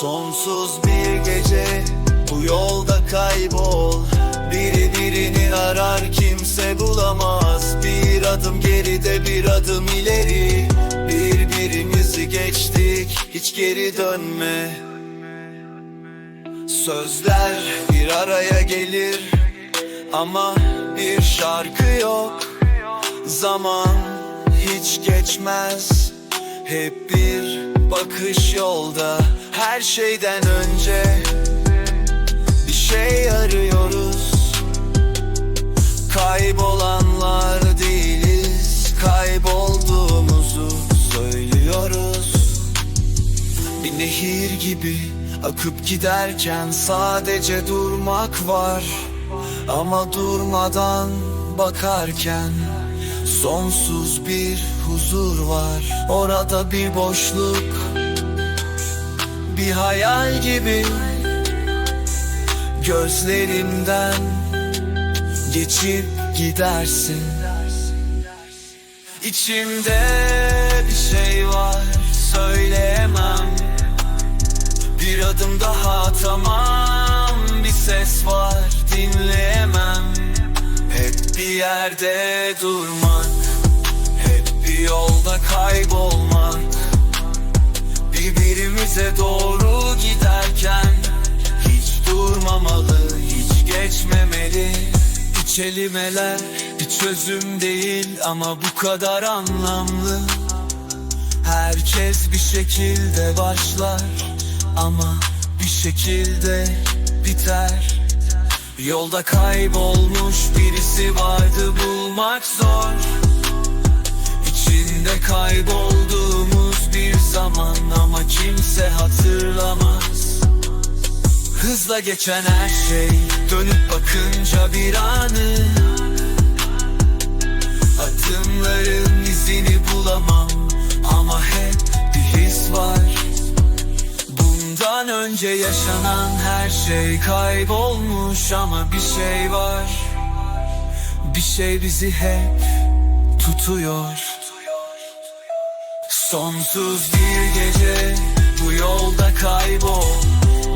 Sonsuz bir gece bu yolda kaybol. Biri birini arar kimse bulamaz. Bir adım geride bir adım ileri. Birbirimizi geçtik hiç geri dönme. Sözler bir araya gelir ama bir şarkı yok. Zaman hiç geçmez Hep bir bakış yolda Her şeyden önce. Bir şey arıyoruz. Kaybolanlar değiliz Kaybolduğumuzu söylüyoruz. Bir nehir gibi akıp giderken sadece durmak var. Ama durmadan bakarken sonsuz bir huzur var. Orada bir boşluk bir hayal gibi. Gözlerimden geçip gidersin. İçimde yerde durmak Hep bir yolda kaybolmak Birbirimize doğru giderken Hiç durmamalı, hiç geçmemeli. Bu kelimeler bir çözüm değil ama bu kadar anlamlı. Herkes bir şekilde başlar ama bir şekilde biter Yolda kaybolmuş birisi vardı bulmak zor. İçinde kaybolduğumuz bir zaman ama kimse hatırlamaz. Hızla geçen her şey dönüp bakınca bir anı. Adımların Bundan önce yaşanan her şey kaybolmuş ama bir şey var. Bir şey bizi hep tutuyor. Sonsuz bir gece bu yolda kaybol.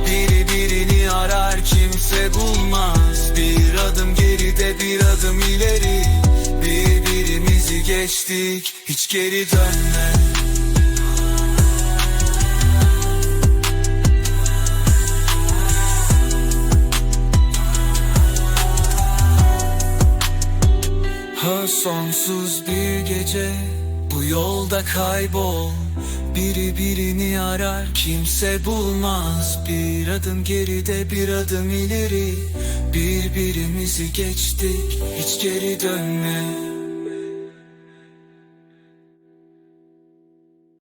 Biri birini arar kimse bulmaz. Bir adım geride bir adım ileri. Birbirimizi geçtik hiç geri dönme sonsuz bir gece. Bu yolda kaybol Biri birini arar. Kimse bulmaz Bir adım geride bir adım ileri. Birbirimizi geçtik hiç geri dönme